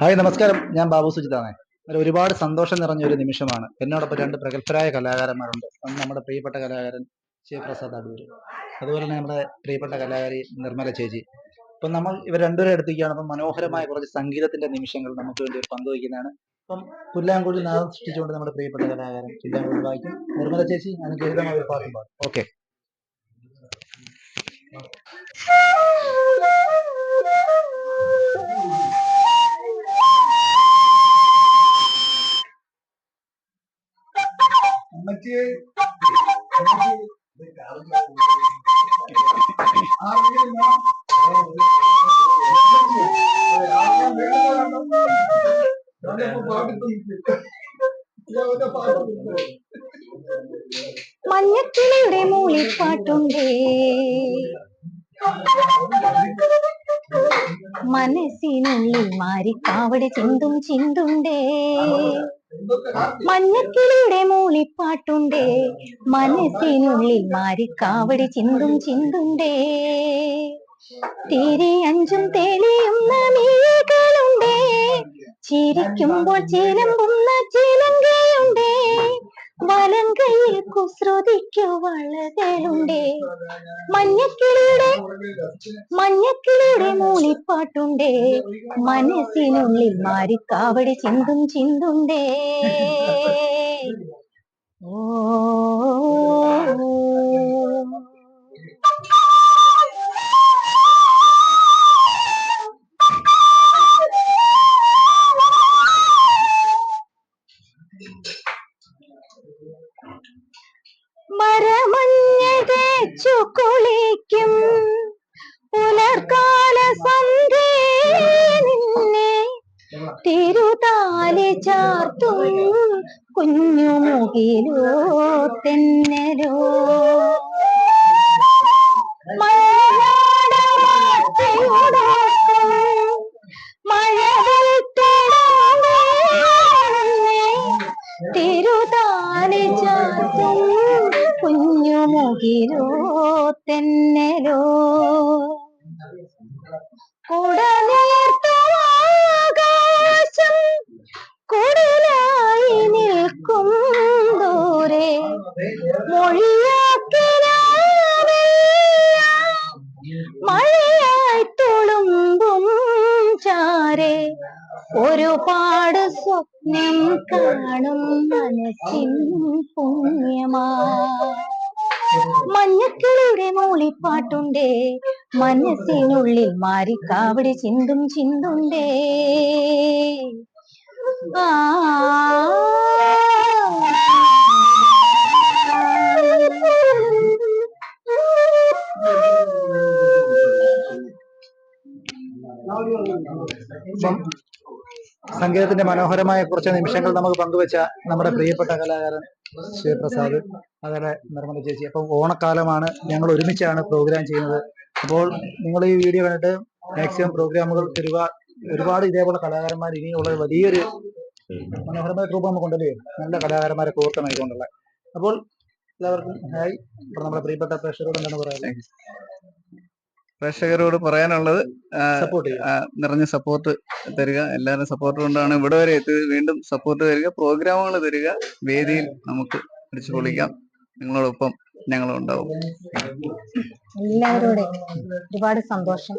Hi നമസ്കാരം. ഞാൻ ബാബു സുജിതാണേ. ഒരു ഒരുപാട് സന്തോഷം നിറഞ്ഞ ഒരു നിമിഷമാണ്. എന്നോടൊപ്പം രണ്ട് പ്രഗത്ഭരായ കലാകാരന്മാരുണ്ട്. ഒന്ന് നമ്മുടെ പ്രിയപ്പെട്ട കലാകാരൻ ശിവപ്രസാദ് അടൂര് അതുപോലെ തന്നെ നമ്മുടെ പ്രിയപ്പെട്ട കലാകാരി നിർമ്മല ചേച്ചി. അപ്പം നമ്മൾ ഇവർ രണ്ടുപേരെ എടുത്തിരിക്കുകയാണ് അപ്പം മനോഹരമായ കുറച്ച് സംഗീതത്തിന്റെ നിമിഷങ്ങൾ നമുക്ക് വേണ്ടി പങ്കുവയ്ക്കുന്നതാണ്. അപ്പം പുല്ലാങ്കുഴി നാദം സൃഷ്ടിച്ചുകൊണ്ട് നമ്മുടെ പ്രിയപ്പെട്ട കലാകാരൻ പുല്ലാങ്കുഴി വായിക്കും. നിർമ്മല ചേച്ചി അനുഗ്രഹിതമായ ഒരു പാട്ടും പാടും. ഓക്കെ. മഞ്ഞക്കിളിയുടെ മൂളിപ്പാട്ടുണ്ടേ. മനസ്സിനുള്ളിൽ മാരിക്കാവടി ചിന്തും ചിന്തുണ്ടേ. മഞ്ഞക്കിളിയുടെ മൂളിപ്പാട്ടുണ്ടേ. മനസ്സിനുള്ളിൽ മാരിക്കാവടി ചിന്തും ചിന്തുണ്ടേ. തിരിയഞ്ചും തെളിയുന്ന മീകളുണ്ടേ ചിരിക്കുമ്പോൾ ചിലമ്പും വലങ്കയിൽ കുസൃതിക്കു വളകളുണ്ടേ. മഞ്ഞക്കിളിയുടെ മഞ്ഞക്കിളിയുടെ മൂളിപ്പാട്ടുണ്ടേ. മനസ്സിനുള്ളിൽ മാരിക്കാവടി ചിന്തും ചിന്തുണ്ടേ. ഓ തേച്ചു കുളിക്കും പുലർക്കാല സന്ധ്യ തിരുതാലി ചാർത്തും. കുഞ്ഞുമുകിലോ തെന്നലോ. തിരുതാലി ചാർത്തും. കുഞ്ഞുമുകിലോ തെന്നലോ കുടനീർത്തവാകാശം കുടലായി നിൽക്കും ദൂരെ മഴയായി തുളുമ്പും ചാരെ. ഒരുപാട് സ്വപ്നം കാണും മനസ്സിൻ പുണ്യമാ. മഞ്ഞക്കിളിയുടെ മൂളിപ്പാട്ടുണ്ടേ. മനസ്സിനുള്ളിൽ കാവടി ചിന്തും ചിന്തുണ്ടേ. ആ. സംഗീതത്തിന്റെ മനോഹരമായ കുറച്ച് നിമിഷങ്ങൾ നമുക്ക് പങ്കുവെച്ച നമ്മുടെ പ്രിയപ്പെട്ട കലാകാരൻ ശിവപ്രസാദ് അതുപോലെ നിർമ്മല ചേച്ചി. അപ്പം ഓണക്കാലമാണ് ഞങ്ങൾ ഒരുമിച്ചാണ് പ്രോഗ്രാം ചെയ്യുന്നത്. അപ്പോൾ നിങ്ങൾ ഈ വീഡിയോ കണ്ടിട്ട് മാക്സിമം പ്രോഗ്രാമുകൾ തരുക ഒരുപാട് ഇതേപോലെ കലാകാരന്മാർ ഇനിയുള്ള വലിയൊരു മനോഹരമായ ഗ്രൂപ്പ് നമുക്കുണ്ടല്ലേ നല്ല കലാകാരന്മാരെ കോർത്തമായിക്കൊണ്ടുള്ള അപ്പോൾ എല്ലാവർക്കും ഹായ് നമ്മുടെ പ്രിയപ്പെട്ട പ്രേക്ഷകരോട് എന്താണ് പറയാനുള്ളത്? പ്രേക്ഷകരോട് പറയാനുള്ളത് സപ്പോർട്ട് നിറഞ്ഞ സപ്പോർട്ട് തരിക. എല്ലാവരും സപ്പോർട്ട് കൊണ്ടാണ് ഇവിടെ വരെ എത്തിയത്. വീണ്ടും സപ്പോർട്ട് തരിക പ്രോഗ്രാമുകൾ തരിക. വേദിയിൽ നമുക്ക് അടിച്ചു പൊളിക്കാം. നിങ്ങളോടൊപ്പം ഞങ്ങളും ഉണ്ടാവും. എല്ലാവരോടും ഒരുപാട് സന്തോഷം.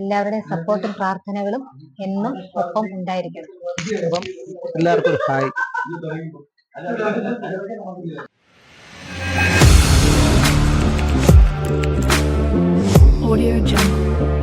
എല്ലാവരുടെയും സപ്പോർട്ടും പ്രാർത്ഥനകളും എന്നും ഒപ്പം ഉണ്ടായിരിക്കണം. അപ്പം എല്ലാവർക്കും ഹായ്. Audio Jungle.